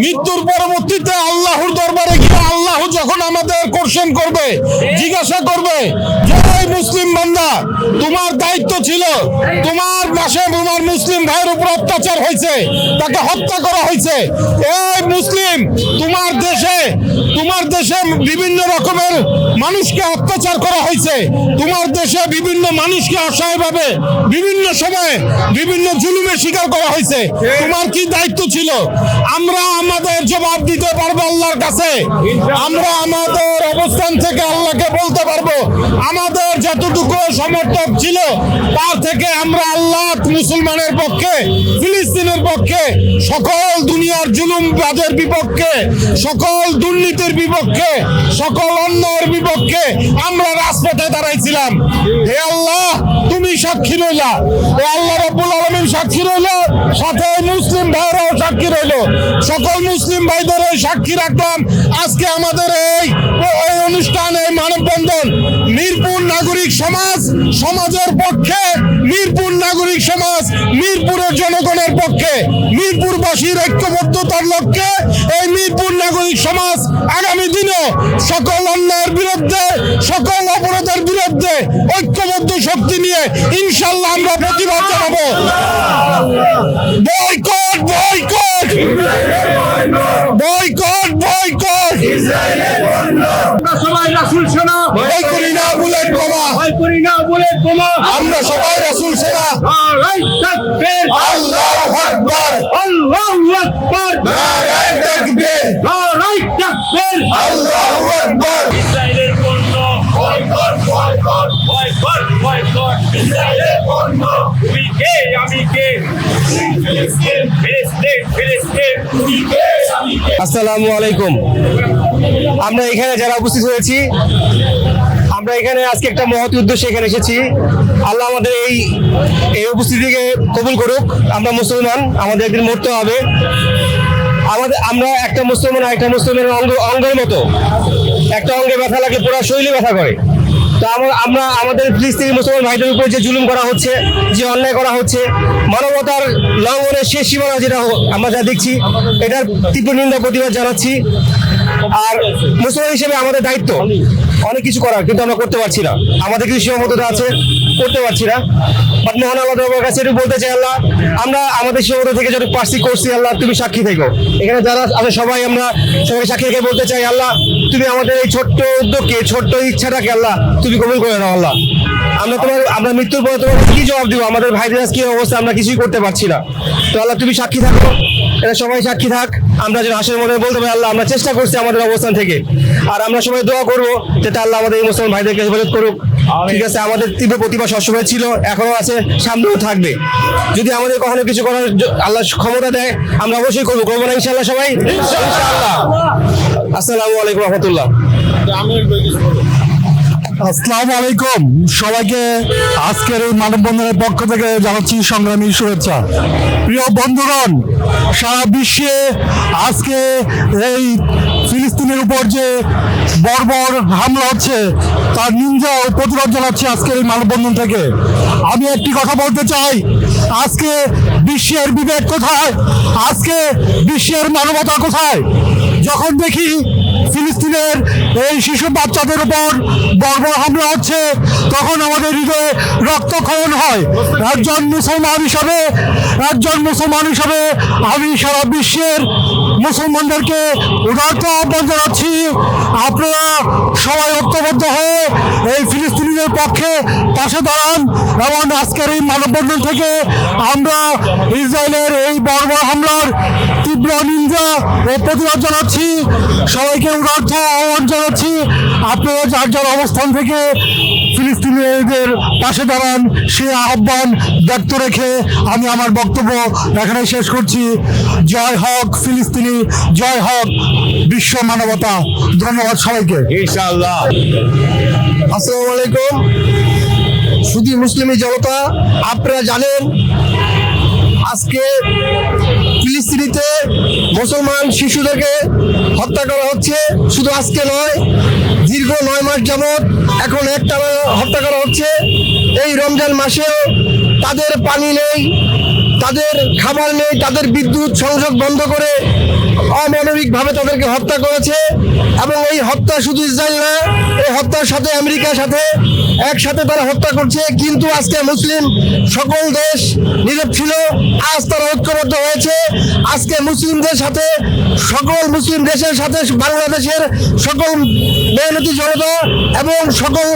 মৃত্যুর পরবর্তীতে আল্লাহর দরবারে গিয়ে আল্লাহ যখন আমাদের কোশ্চেন করবে, জিজ্ঞাসা করবে এই মুসলিম বান্দা, তোমার দায়িত্ব ছিল, তোমার পাশে তোমার মুসলিম ভাইয়ের উপর অত্যাচার হয়েছে, তাকে হত্যা করা হয়েছে। এই মুসলিম, তোমার দেশে তোমার দেশে বিভিন্ন রকমের মানুষকে অত্যাচার করা হয়েছে। তোমার দেশে বিভিন্ন মানুষকে অসহায়ভাবে বিভিন্ন সময়ে বিভিন্ন জুলুমের শিকার করা হয়েছে। তোমার কি দায়িত্ব ছিল? আমরা আমাদের জবাব দিতে পারব আল্লাহর কাছে। আমরা আমাদের অবস্থান থেকে আল্লাহকে বলতে পারব। আমাদের যতটুকু সমর্থক ছিল, তার থেকে আমরা আল্লাহ মুসলমানের পক্ষে, ফিলিস্তিনের পক্ষে, সকল দুনিয়ার জুলুম বাজের বিপক্ষে, সকল দুর্নীতির বিপক্ষে, সকল অন্যায়ের বিপক্ষে আমরা রাজপথে দাঁড়াইছিলাম। হে আল্লাহ, তুমি সাক্ষী রইলা। হে আল্লাহ রব্বুল আলমিন সাক্ষী রইল, সাথে মুসলিম ভাইরাও সাক্ষী রইল। সকল মুসলিম ভাইদের সাক্ষী রাখলাম। আজকে আমাদের এই অনুষ্ঠান, এই মানববন্ধন মিরপুর নাগরিক সমাজ, সমাজের পক্ষে, মিরপুর নাগরিক সমাজ, মিরপুরের জনগণের পক্ষে, মিরপুরবাসীর ঐক্যবদ্ধতার লক্ষ্যে এই মিরপুর নাগরিক সমাজ আগামী দিনে সকল অন্যায়ের বিরুদ্ধে সকল অপরাধের বিরুদ্ধে ঐক্যবদ্ধ শক্তি নিয়ে ইনশাল্লাহ আমরা প্রতিবাদ জানাব। Boycott boycott! Boycott boycott! সবাই রাসুল সেনা। ভয় করি না বুলেট বোমা! ভয় করি না বলে বোমা! আমরা সবাই রাসূল সেনা। নারাই আকবার! আল্লাহু আকবার! তাকবীর! তাকবীর! আল্লাহু আকবার! পণ্য আসসালামু আলাইকুম। আমরা এখানে যারা উপস্থিত হয়েছি, আমরা এখানে আজকে একটা মহৎ উদ্দেশ্যে এখানে এসেছি। আল্লাহ আমাদের এই এই উপস্থিতিকে কবুল করুক। আমরা মুসলমান, আমাদের একদিন মরতে হবে। আমাদের, আমরা একটা মুসলমান একটা মুসলমানের অঙ্গ, অঙ্গের মতো। একটা অঙ্গে ব্যথা লাগে, পুরো শরীরে ব্যথা করে। তো আমরা আমাদের ফিলিস্তিনি মুসলমান ভাইদের উপর যে জুলুম করা হচ্ছে, যে অন্যায় করা হচ্ছে, মানবতার লঙ্ঘনের শেষ সীমানা যেটা আমরা যা দেখছি, এটার তীব্র নিন্দা প্রতিবাদ জানাচ্ছি। আর মুসলমান হিসেবে আমাদের দায়িত্ব অনেক কিছু করার, কিন্তু আমরা করতে পারছি না। আমাদের কিছু সীমাবদ্ধতা আছে। করতে পারছি না। বাট মহান আল্লাহ কাছে একটু বলতে চাই, আল্লাহ, আমরা আমাদের সীমাবদ্ধ থেকে যত পার্সি করছি, আল্লাহ, তুমি সাক্ষী থেকো। এখানে যারা আছে, সবাই আমরা সবাই সাক্ষী থেকে বলতে চাই, আল্লাহ, তুমি আমাদের এই ছোট্ট উদ্যোগকে ছোট্ট ইচ্ছাটাকে, আল্লাহ, তুমি কবুল করে নাও, আল্লাহ। আমরা তোমার, আমরা মৃত্যুর পরে তোমার কি জবাব দিব? আমাদের ভাইদের কি অবস্থা? আমরা কিছুই করতে পারছি না। তো, আল্লাহ, তুমি সাক্ষী থাকো। এটা সবাই সাক্ষী থাক। আমরা যেন হাসের মধ্যে বলতে পারি, আল্লাহ, আমরা চেষ্টা করছি আমাদের অবস্থান থেকে। আর আমরা সবাই দোয়া করব, যাতে আল্লাহ আমাদের এই মুসলমান ভাইদেরকে হেফাজত করুক। ঠিক আছে আমাদের তীব্র প্রতিভা সবসময় ছিল এখনও আছে সামনেও থাকবে। যদি আমাদের কখনো কিছু করার আল্লাহ ক্ষমতা দেয় আমরা অবশ্যই করব। করব না ইনশাল্লাহ সবাই? ইনশাআল্লাহ। আসসালামু আলাইকুম রহমতুল্লাহ। আসসালামু আলাইকুম। সবাইকে আজকের এই মানববন্ধনের পক্ষ থেকে জানাচ্ছি সংগ্রামী শুভেচ্ছা। প্রিয় বন্ধুগণ সারা বিশ্বে আজকে এই ফিলিস্তিনের উপর যে বর্বর হামলা হচ্ছে, তার নিন্দা ও প্রতিবাদ জানাচ্ছে আজকের এই মানববন্ধন থেকে। আমি একটি কথা বলতে চাই, আজকে বিশ্বের বিবেক কোথায়? আজকে বিশ্বের মানবতা কোথায়? যখন দেখি ফিলিস্তিনের এই শিশু বাচ্চাদের উপর বর্বর হামলা হচ্ছে, তখন আমাদের হৃদয়ে রক্তক্ষরণ হয়। একজন মুসলমান হিসাবে, একজন মুসলমান হিসাবে আমি সারা বিশ্বের মুসলমানদেরকে উদার্ত আহ্বান জানাচ্ছি। আপনারা সবাই ঐক্যবদ্ধ হয়ে এই ফিলিস্তিনিদের পক্ষে পাশে দাঁড়ান এবং আজকের এই মানববন্ধন থেকে আমরা ইসরায়েলের এই বর্বর হামলার তীব্র নিন্দা ও প্রতিবাদ জানাচ্ছি। সবাইকে উদার্থ আহ্বান জানাচ্ছি। আপনারা যার যার অবস্থান থেকে ফিলিস্তিনিদের পাশে দাঁড়ান সে আহ্বান ব্যক্ত রেখে আমি আমার বক্তব্য এখানে শেষ করছি। জয় হক ফিলিস্তিনি জয় হক বিশ্ব মানবতা। ধন্যবাদ সবাইকে। ইনশাআল্লাহ। আসসালামু আলাইকুম। শুধু মুসলিমী জনতা আপনারা জানেন আজকে ফিলিস্তিনিতে মুসলমান শিশুদেরকে হত্যা করা হচ্ছে। শুধু আজকে নয়, দীর্ঘ নয় মাস যাবৎ এখন একটা হত্যা করা হচ্ছে। এই রমজান মাসেও তাদের পানি নেই, তাদের খাবার নেই, তাদের বিদ্যুৎ সংযোগ বন্ধ করে অমানবিক ভাবে তাদেরকে হত্যা করেছে। এবং এই হত্যা শুধু ইসরায়েল না, এই হত্যার সাথে আমেরিকার সাথে একসাথে তারা হত্যা করছে, কিন্তু আজকে মুসলিম সকল দেশ নীরব ছিল। আজ তারা ঐক্যবদ্ধ হয়েছে। আজকে মুসলিমদের সাথে, সকল মুসলিম দেশের সাথে, বাংলাদেশের সকল মেহনতি জনতা এবং সকল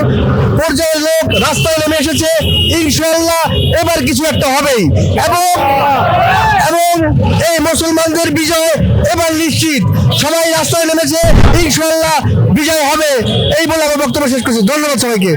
পর্যায়ের লোক রাস্তায় নেমে এসেছে। ইনশাল্লাহ এবার কিছু একটা হবেই। এবং এবং এই মুসলমানদের বিজয় এবার নিশ্চিত। সবাই রাস্তায় নেমেছে। ইনশাল্লাহ বিজয় বলে আমার বক্তব্য শেষ করছি। ধন্যবাদ সবাইকে।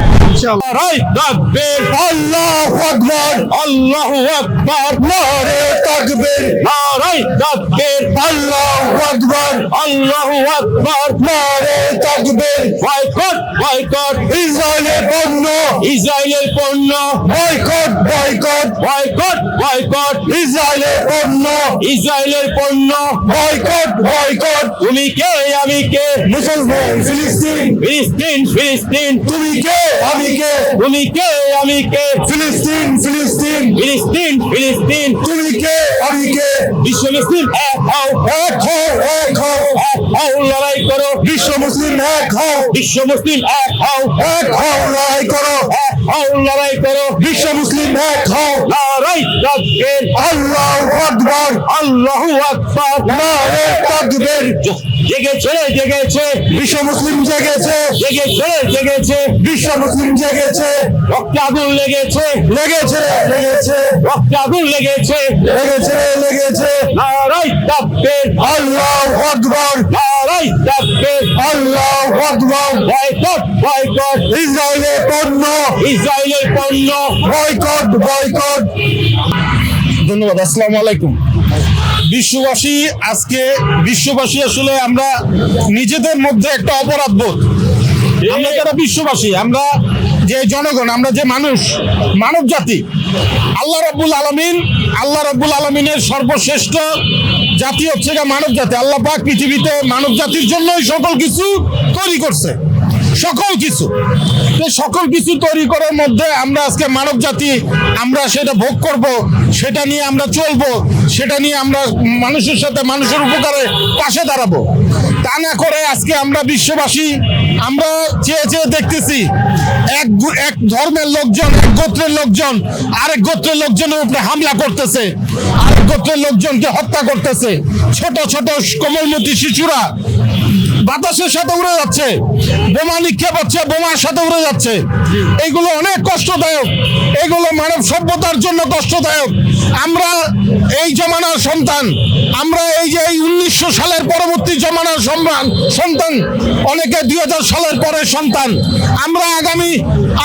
আল্লাহু আকবার। আল্লাহু আকবার। নারে তাকবীর। নারাই তাকবীর। আল্লাহু আকবার। আল্লাহু আকবার। নারে তাকবীর। Boycott boycott. ইসরায়েলের পণ্য। ইসরায়েলের পণ্য। Boycott boycott. Boycott boycott. ইসরায়েলের পণ্য। ইসরায়েলের পণ্য। Boycott boycott. তুমি কে? আমি কে? মুসলমান ফিলিস্তিন। ফিলিস্তিন। ফিলিস্তিন ফিলিস্তিন। তুমি কে? আমি কে? তুমি কে? আমি কে? ফিলিস্তিন ফিলিস্তিন। ফিলিস্তিন ফিলিস্তিন। তুমি কে? আমি কে? বিশ্ব মুসলিম এক হও। এক হও এক হও। এক হও লড়াই করো। বিশ্ব মুসলিম এক হও। বিশ্ব মুসলিম এক হও। এক হও লড়াই করো। এক হও লড়াই করো। বিশ্ব মুসলিম এক হও। লড়াই তাকবীর আল্লাহু আকবার। আল্লাহু আকবার। নারে তাকবীর জেগেছে জেগেছে। বিশ্ব মুসলিম জেগেছে। জেগেছে জেগেছে। বিশ্ব মুসলিম জেগেছে। রক্তে আগুন লেগেছে। লেগেছে লেগেছে। রক্তে আগুন লেগেছে। লেগেছে লেগেছে। নারাই তাকবীর আল্লাহু আকবার। নারাই তাকবীর আল্লাহু আকবার। Boycott boycott. ইসরায়েলের পণ্য। ইসরায়েলের পণ্য। Boycott boycott. ধন্যবাদ, আসসালামু আলাইকুম। বিশ্ববাসী, আজকে বিশ্ববাসী আসলে আমরা নিজেদের মধ্যে একটা অপরাধ বোধ। আমরা যারা বিশ্ববাসী, আমরা যে জনগণ, আমরা যে মানুষ, মানব জাতি, আল্লাহ রব্বুল আলমিন, আল্লাহ রব্বুল আলমিনের সর্বশ্রেষ্ঠ জাতি হচ্ছে মানব জাতি। আল্লাহ পাক পৃথিবীতে মানব জাতির জন্যই সকল কিছু তৈরি করছে। সকল কিছু। সকল কিছু তৈরি করার মধ্যে আমরা আজকে মানব জাতি, আমরা সেটা ভোগ করব, সেটা নিয়ে আমরা চলবো, সেটা নিয়ে আমরা মানুষের সাথে মানুষের উপকারে পাশে দাঁড়াবো। তা না করে আজকে আমরা বিশ্ববাসী, আমরা চেয়ে চেয়ে দেখতেছি এক এক ধর্মের লোকজন, এক গোত্রের লোকজন, আরেক গোত্রের লোকজনের উপরে হামলা করতেছে, আরেক গোত্রের লোকজনকে হত্যা করতেছে। ছোট ছোট, কোমলমতি শিশুরা বাতাসের সাথে উড়ে যাচ্ছে, বোমা নিক্ষেপ হচ্ছে, বোমার সাথে উড়ে যাচ্ছে। এগুলো অনেক কষ্টদায়ক, এগুলো মানব সভ্যতার জন্য কষ্টদায়ক। আমরা এই জমানার সন্তান আমরা এই যে এই উনিশশো সালের পরবর্তী জমানার সম্মান, সন্তান, অনেকে দুই হাজার সালের পরের সন্তান। আমরা আগামী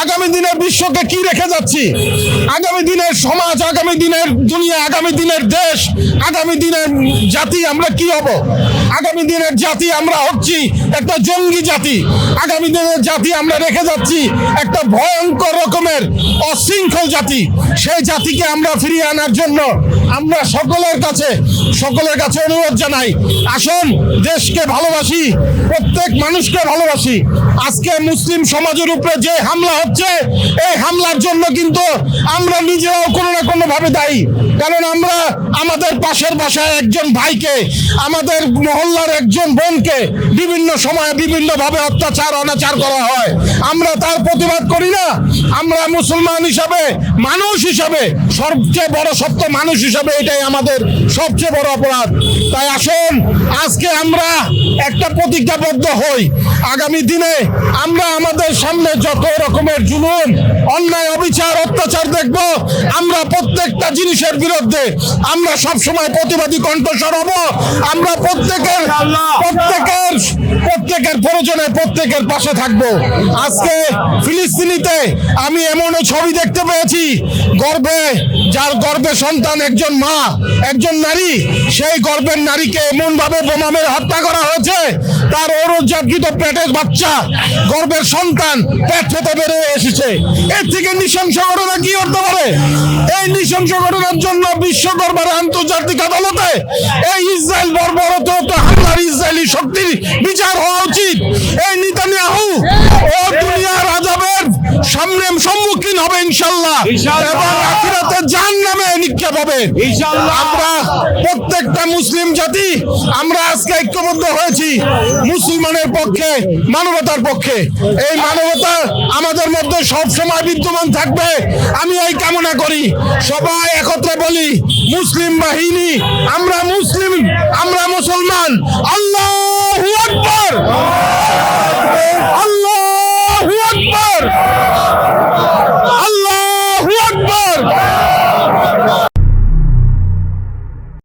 আগামী দিনের বিশ্বকে কি রেখে যাচ্ছি? আগামী দিনের সমাজ, আগামী দিনের দুনিয়া, আগামী দিনের দেশ, আগামী দিনের জাতি আমরা কি হব? আগামী দিনের জাতি আমরা হচ্ছি একটা জঙ্গি জাতি। আগামী দিনের জাতি আমরা রেখে যাচ্ছি একটা ভয়ঙ্কর রকমের অশৃঙ্খল জাতি। সেই জাতিকে আমরা ফিরিয়ে আনার জন্য আমরা সকলের কাছে সকলের কাছে অনুরোধ জানাই, আসুন দেশকে ভালোবাসি, প্রত্যেক মানুষকে ভালোবাসি। আজকে মুসলিম সমাজের উপরে যে হামলা হচ্ছে, এই হামলার জন্য কিন্তু আমরা নিজেরাও কোনো না কোনোভাবে দায়ী। কারণ আমরা আমাদের পাশের বাসায় একজন ভাইকে, আমাদের মহল্লার একজন বোনকে বিভিন্ন সময়ে বিভিন্ন ভাবে অত্যাচার, অনাচার করা হয়। আমরা তার প্রতিবাদ করি না। আমরা মুসলমান হিসাবে, মানুষ হিসাবে, সবচেয়ে বড় সত্য মানুষ হিসাবে এটাই আমাদের সবচেয়ে বড় অপরাধ। তাই আসুন, আজকে আমরা একটা প্রতিজ্ঞাবদ্ধ হই। আগামী দিনে আমরা আমাদের সামনে যত রকমের জুলুম, অন্যায়, অবিচার, অত্যাচার দেখব, আমরা প্রত্যেকটা জিনিসের বিরুদ্ধে আমরা সব সময় প্রতিবাদী কণ্ঠস্বর হব। আমরা প্রত্যেকের প্রত্যেকের প্রত্যেকের প্রয়োজনে প্রত্যেকের পাশে থাকব। আজকে ফিলিস্তিনিতে আমি এমনও ছবি দেখতে পেয়েছি গর্বে যার গর্বে সন্তান একজন মা একজন নারী সেই গর্বের নারীকে এমন ভাবে বোমা হত্যা করা হয়েছে তার ঔরজাগৃত পেটের বাচ্চা গর্বের সন্তান পেট থেকে বেড়ে এসেছে। এর থেকে নৃশংস ঘটনা কি হতে পারে? এই নৃশংস ঘটনার জন্য বিশ্ব দরবারে আন্তর্জাতিক আদালতে এই ইসরায়েল বর্বরত হামলার ইসরায়েলি শক্তির বিচার হওয়া উচিত। এই নিতানিয়াহু সম্মুখীন হবে ইনশাল্লাহ এবং আখিরাতে জাহান নামে নিক্ষেপ হবে। আমরা প্রত্যেকটা মুসলিম জাতি আমরা আজকে ঐক্যবদ্ধ হয়েছি মুসলমানের পক্ষে মানবতার পক্ষে। এই মানবতা আমাদের মধ্যে সব সময় বিদ্যমান থাকবে। আমি এই কামনা করি সবাই একত্রে বলি মুসলিম বাহিনী আমরা মুসলিম আমরা মুসলমান। আল্লাহ আকবার! আল্লাহু আকবার!